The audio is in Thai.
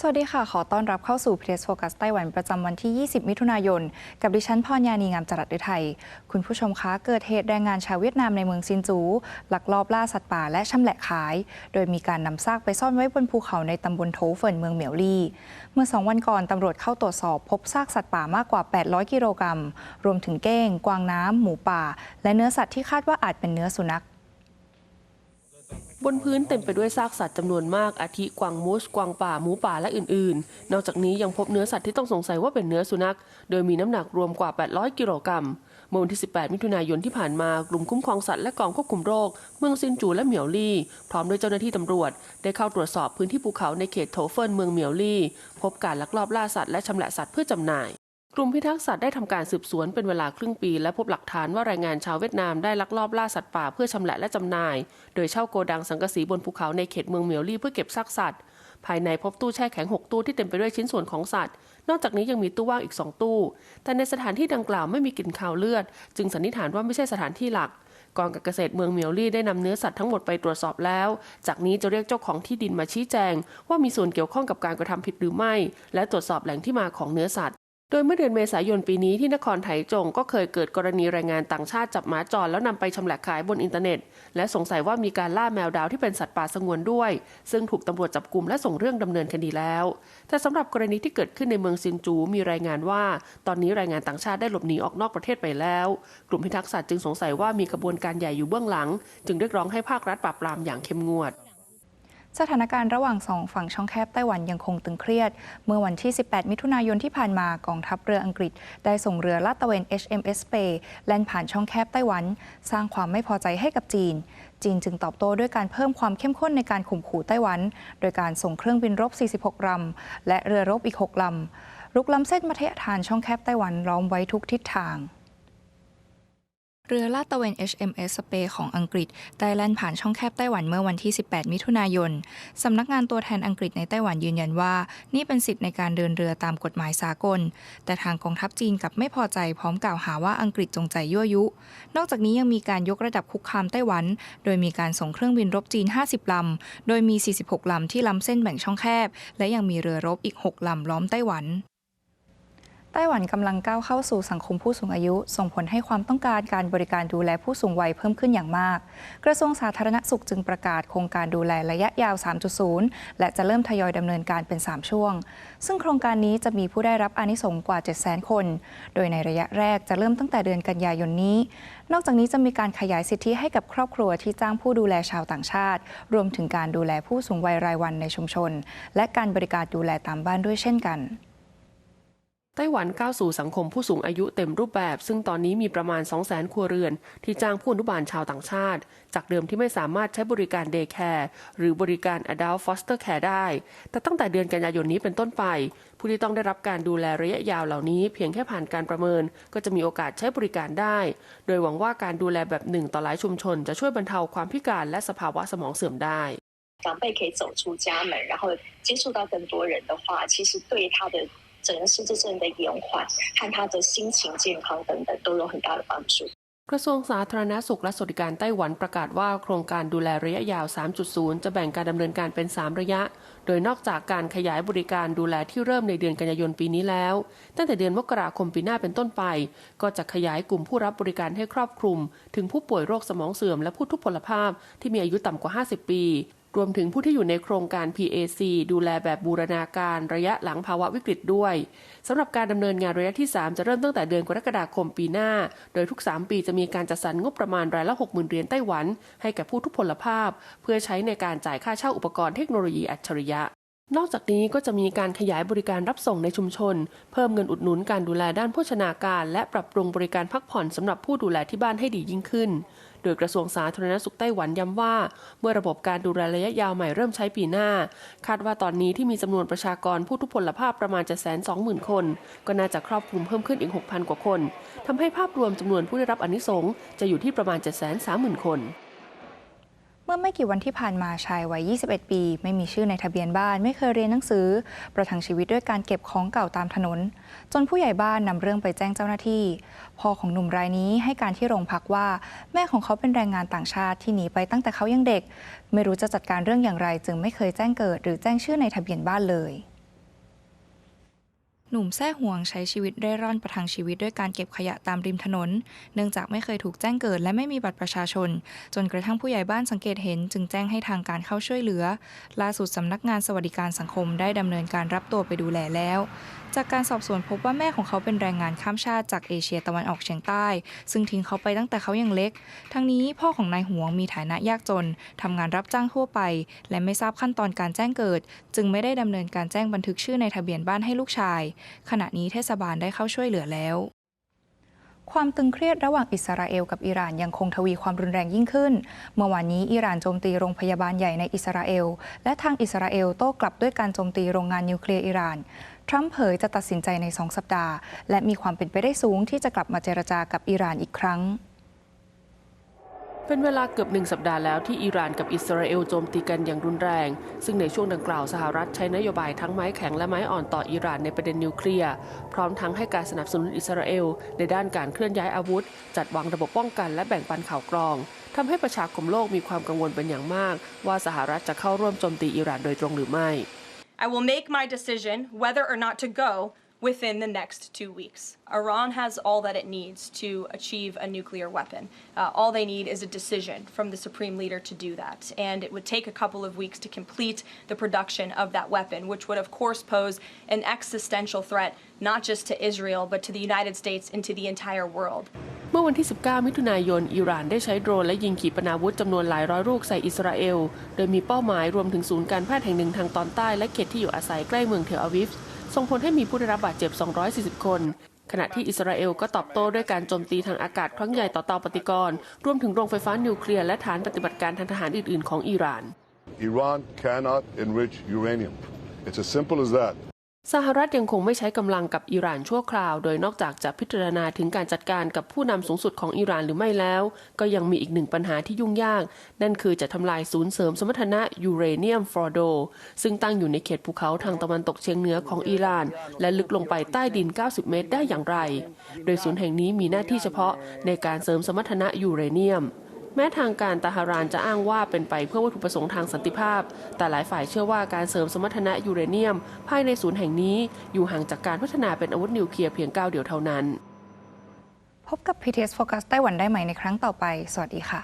สวัสดีค่ะ ขอต้อนรับเข้าสู่ Press Focus ไต้หวันประจำวันที่ 20 มิถุนายน กับดิฉันพรยานีงามจรัสฤทัย คุณผู้ชมคะ เกิดเหตุแรงงานชาวเวียดนามในเมืองซินจู ลักลอบล่าสัตว์ป่าและชำแหละขาย โดยมีการนำซากไปซ่อนไว้บนภูเขาในตำบลโถเฟินเมืองเหมียวลี่ เมื่อสองวันก่อนตำรวจเข้าตรวจสอบพบซากสัตว์ป่ามากกว่า 800 กิโลกรัม รวมถึงเก้ง กวางน้ำหมูป่า และเนื้อสัตว์ที่คาดว่าอาจเป็นเนื้อสุนัข บนพื้นเต็มไปด้วยซากสัตว์จำนวนมาก อาทิกวางมูส กวางป่า หมูป่า และอื่น ๆ นอกจากนี้ยังพบเนื้อสัตว์ที่ต้องสงสัยว่าเป็นเนื้อสุนัข โดยมีน้ำหนักรวมกว่า 800 กิโลกรัม เมื่อวันที่ 18 มิถุนายนที่ผ่านมา กลุ่มคุ้มครองสัตว์และกองควบคุมโรค เมืองซินจูและเหมียวลี่ พร้อมด้วยเจ้าหน้าที่ตำรวจ ได้เข้าตรวจสอบพื้นที่ภูเขาในเขตโถเฟินเมืองเหมียวลี่ พบการลักลอบล่าสัตว์และชำแหละสัตว์เพื่อจำหน่าย กลุ่มพิทักษ์สัตว์ได้ทำการสืบสวนเป็นเวลาครึ่งปี และพบหลักฐานว่าแรงงานชาวเวียดนามได้ลักลอบล่าสัตว์ป่าเพื่อชำแหละและจำหน่าย โดยเช่าโกดังสังกะสีบนภูเขาในเขตเมืองเมียวลี่เพื่อเก็บซากสัตว์ ภายในพบตู้แช่แข็ง 6 ตู้ที่เต็มไปด้วยชิ้นส่วนของสัตว์ นอกจากนี้ยังมีตู้ว่างอีก 2 ตู้ แต่ในสถานที่ดังกล่าวไม่มีกลิ่นคาวเลือด จึงสันนิษฐานว่าไม่ใช่สถานที่หลักกองการเกษตรเมืองเมียวลี่ได้นำเนื้อสัตว์ทั้งหมดไปตรวจสอบแล้ว จากนี้จะเรียกเจ้าของที่ดินมาชี้แจง ว่ามีส่วนเกี่ยวข้องกับการกระทำผิดหรือไม่ และตรวจสอบแหล่งที่มาของเนื้อสัตว์ โดยเมื่อเดือนเมษายนปีนี้ที่นครไถจงก็เคยเกิดกรณีแรงงานต่างชาติจับหมาจรแล้วนำไปชำแหละขายบนอินเทอร์เน็ต และสงสัยว่ามีการล่าแมวดาวที่เป็นสัตว์ป่าสงวนด้วย ซึ่งถูกตำรวจจับกลุ่มและส่งเรื่องดำเนินคดีแล้ว แต่สำหรับกรณีที่เกิดขึ้นในเมืองซินจูมีรายงานว่า ตอนนี้แรงงานต่างชาติได้หลบหนีออกนอกประเทศไปแล้ว กลุ่มพิทักษ์สัตว์จึงสงสัยว่ามีกระบวนการใหญ่อยู่เบื้องหลัง จึงเรียกร้องให้ภาครัฐปราบปรามอย่างเข้มงวด สถานการณ์ระหว่างสองฝั่งช่องแคบไต้หวันยังคงตึงเครียด เมื่อวันที่ 18 มิถุนายนที่ผ่านมากองทัพเรืออังกฤษ ได้ส่งเรือลาดตระเวน HMS Spey แล่นผ่านช่องแคบไต้หวัน สร้างความไม่พอใจให้กับจีน จีนจึงตอบโต้ด้วยการเพิ่มความเข้มข้นในการข่มขู่ไต้หวัน โดยการส่งเครื่องบินรบ 46 ลำและเรือรบอีก 6 ลำรุกล้ำเส้นมัธยฐานช่องแคบไต้หวันล้อมไว้ทุกทิศทาง เรือลาดตระเวน HMS Spey ของอังกฤษได้แล่นผ่านช่องแคบไต้หวันเมื่อวันที่ 18 มิถุนายน สำนักงานตัวแทนอังกฤษในไต้หวันยืนยันว่า นี่เป็นสิทธิ์ในการเดินเรือตามกฎหมายสากล แต่ทางกองทัพจีนกลับไม่พอใจพร้อมกล่าวหาว่าอังกฤษจงใจยั่วยุ นอกจากนี้ยังมีการยกระดับคุกคามไต้หวัน โดยมีการส่งเครื่องบินรบจีน 50 ลำ โดยมี 46 ลำที่ล้ำเส้นแบ่งช่องแคบ และยังมีเรือรบอีก 6 ลำล้อมไต้หวัน ไต้หวันกำลังก้าวเข้าสู่สังคมผู้สูงอายุ ส่งผลให้ความต้องการการบริการดูแลผู้สูงวัยเพิ่มขึ้นอย่างมาก กระทรวงสาธารณสุขจึงประกาศโครงการดูแลระยะยาว 3.0 และจะเริ่มทยอยดำเนินการเป็น 3 ช่วง ซึ่งโครงการนี้จะมีผู้ได้รับอานิสงส์กว่า 700,000 คน โดยในระยะแรกจะเริ่มตั้งแต่เดือนกันยายนนี้ นอกจากนี้จะมีการขยายสิทธิให้กับครอบครัวที่จ้างผู้ดูแลชาวต่างชาติ รวมถึงการดูแลผู้สูงวัยรายวันในชุมชน และการบริการดูแลตามบ้านด้วยเช่นกัน ไต้หวันก้าวสู่สังคมผู้สูงอายุเต็มรูปแบบ ซึ่งตอนนี้มีประมาณ 200,000 ครัวเรือน ที่จ้างผู้อนุบาลชาวต่างชาติ จากเดิมที่ไม่สามารถใช้บริการเดย์แคร์หรือบริการ Adult Foster Care ได้ แต่ตั้งแต่เดือนกันยายนนี้เป็นต้นไป ผู้ที่ต้องได้รับการดูแลระยะยาวเหล่านี้ เพียงแค่ผ่านการประเมิน ก็จะมีโอกาสใช้บริการได้ โดยหวังว่าการดูแลแบบหนึ่งต่อหลายชุมชน จะช่วยบรรเทาความพิการและสภาวะสมองเสื่อมได้ 长辈可以走出家门，然后接触到更多人的话，其实对他的 整个失智症的延缓和他的心情健康等等都有很大的帮助。 กระทรวงสาธารณสุขและสวัสดิการไต้หวันประกาศว่าโครงการดูแลระยะยาว 3.0 จะแบ่งการดำเนินการเป็น 3 ระยะ โดยนอกจากการขยายบริการดูแลที่เริ่มในเดือนกันยายนปีนี้แล้ว ตั้งแต่เดือนมกราคมปีหน้าเป็นต้นไป ก็จะขยายกลุ่มผู้รับบริการให้ครอบคลุม ถึงผู้ป่วยโรคสมองเสื่อมและผู้ทุพพลภาพที่มีอายุต่ำกว่า 50 ปี รวมถึงผู้ที่อยู่ในโครงการ PAC ดูแลแบบบูรณาการระยะหลังภาวะวิกฤตด้วยสำหรับการดำเนินงานระยะที่ 3 จะเริ่มตั้งแต่เดือนกรกฎาคมปีหน้า โดยทุก 3 ปีจะมีการจัดสรรงบประมาณรายละ 60,000เหรียญไต้หวัน ให้แก่ผู้ทุพพลภาพ เพื่อใช้ในการจ่ายค่าเช่าอุปกรณ์เทคโนโลยีอัจฉริยะนอกจากนี้ก็จะมีการขยายบริการรับส่งในชุมชน เพิ่มเงินอุดหนุนการดูแลด้านโภชนาการ และปรับปรุงบริการพักผ่อนสำหรับผู้ดูแลที่บ้านให้ดียิ่งขึ้น ดยกระทรวงสาธารณสุขไต้หวันย้ำว่า เมื่อระบบการดูแลระยะยาวใหม่เริ่มใช้ปีหน้า คาดว่าตอนนี้ที่มีจำนวนประชากรผู้ทุพพลภาพประมาณจะแสนสองหมื่นคน ก็น่าจะครอบคลุมเพิ่มขึ้นอีก 6,000 กว่าคนทำให้ภาพรวมจำนวนผู้ได้รับอนิสงส์จะอยู่ที่ประมาณ730,000 คน เมื่อไม่กี่วันที่ผ่านมาชายวัย 21 ปี ไม่มีชื่อในทะเบียนบ้าน ไม่เคยเรียนหนังสือ ประทังชีวิตด้วยการเก็บของเก่าตามถนน จนผู้ใหญ่บ้านนำเรื่องไปแจ้งเจ้าหน้าที่ พ่อของหนุ่มรายนี้ให้การที่โรงพักว่า แม่ของเขาเป็นแรงงานต่างชาติที่หนีไปตั้งแต่เขายังเด็ก ไม่รู้จะจัดการเรื่องอย่างไร จึงไม่เคยแจ้งเกิด หรือแจ้งชื่อในทะเบียนบ้านเลย หนุ่มแท้ห่วงใช้ชีวิตเร่ร่อนประทังชีวิตด้วยการเก็บขยะตามริมถนน เนื่องจากไม่เคยถูกแจ้งเกิดและไม่มีบัตรประชาชน จนกระทั่งผู้ใหญ่บ้านสังเกตเห็น จึงแจ้งให้ทางการเข้าช่วยเหลือ ล่าสุดสำนักงานสวัสดิการสังคมได้ดำเนินการรับตัวไปดูแลแล้ว จากการสอบสวนพบว่าแม่ของเขาเป็นแรงงานข้ามชาติจากเอเชียตะวันออกเฉียงใต้ ซึ่งทิ้งเขาไปตั้งแต่เขายังเล็ก ทั้งนี้พ่อของนายหวงมีฐานะยากจนทำงานรับจ้างทั่วไป และไม่ทราบขั้นตอนการแจ้งเกิด จึงไม่ได้ดำเนินการแจ้งบันทึกชื่อในทะเบียนบ้านให้ลูกชาย ขณะนี้เทศบาลได้เข้าช่วยเหลือแล้วความตึงเครียดระหว่างอิสราเอลกับอิหร่านยังคงทวีความรุนแรงยิ่งขึ้น เมื่อวานนี้อิหร่านโจมตีโรงพยาบาลใหญ่ในอิสราเอล และทางอิสราเอลโต้กลับด้วยการโจมตีโรงงานนิวเคลียร์อิหร่าน ทรัมป์เผยจะตัดสินใจในสองสัปดาห์ และมีความเป็นไปได้สูงที่จะกลับมาเจรจากับอิหร่านอีกครั้งเป็นเวลาเกือบหนึ่งสัปดาห์แล้วที่อิหร่านกับอิสราเอลโจมตีกันอย่างรุนแรง ซึ่งในช่วงดังกล่าวสหรัฐใช้นโยบายทั้งไม้แข็งและไม้อ่อนต่ออิหร่านในประเด็นนิวเคลียร์ พร้อมทั้งให้การสนับสนุนอิสราเอลในด้านการเคลื่อนย้ายอาวุธ จัดวางระบบป้องกันและแบ่งปันข่าวกรองทำให้ประชาคมโลกมีความกังวลเป็นอย่างมาก ว่าสหรัฐจะเข้าร่วมโจมตีอิหร่านโดยตรงหรือไม่ I will make my decision whether or not to go within the next two weeks. Iran has all that it needs to achieve a nuclear weapon. Uh, all they need is a decision from the supreme leader to do that. And it would take a couple of weeks to complete the production of that weapon, which would, of course, pose an existential threat not just to Israel, but to the United States and to the entire world. เมื่อวันที่ 19 มิถุนายน อิหร่านได้ใช้โดรนและยิงขีปนาวุธจำนวนหลายร้อยลูกใส่อิสราเอล โดยมีเป้าหมายรวมถึงศูนย์การแพทย์แห่งหนึ่งทางตอนใต้และเขตที่อยู่อาศัยใกล้เมืองเทลอาวิฟ ส่งผลให้มีผู้ได้รับบาดเจ็บ 240 คน ขณะที่อิสราเอลก็ตอบโต้ด้วยการโจมตีทางอากาศครั้งใหญ่ต่อเตาปฏิกรณ์รวมถึงโรงไฟฟ้านิวเคลียร์และฐานปฏิบัติการทางทหารอื่น ๆ ของอิหร่าน Iran cannot enrich uranium. It's as simple as that. สหรัฐยังคงไม่ใช้กำลังกับอิหร่านชั่วคราว โดยนอกจากจะพิจารณาถึงการจัดการกับผู้นำสูงสุดของอิหร่านหรือไม่แล้ว ก็ยังมีอีกหนึ่งปัญหาที่ยุ่งยาก นั่นคือจะทำลายศูนย์เสริมสมรรถนะยูเรเนียมฟอร์โด ซึ่งตั้งอยู่ในเขตภูเขาทางตะวันตกเฉียงเหนือของอิหร่าน และลึกลงไปใต้ดิน 90 เมตรได้อย่างไร โดยศูนย์แห่งนี้มีหน้าที่เฉพาะในการเสริมสมรรถนะยูเรเนียม แม้ทางการตาฮารานจะอ้างว่าเป็นไปเพื่อวัตถุประสงค์ทางสันติภาพ แต่หลายฝ่ายเชื่อว่าการเสริมสมรรถนะยูเรเนียม ภายในศูนย์แห่งนี้อยู่ห่างจากการพัฒนาเป็นอาวุธนิวเคลียร์เพียงก้าวเดียวเท่านั้น พบกับ PTS Focus ไต้หวันได้ใหม่ในครั้งต่อไป สวัสดีค่ะ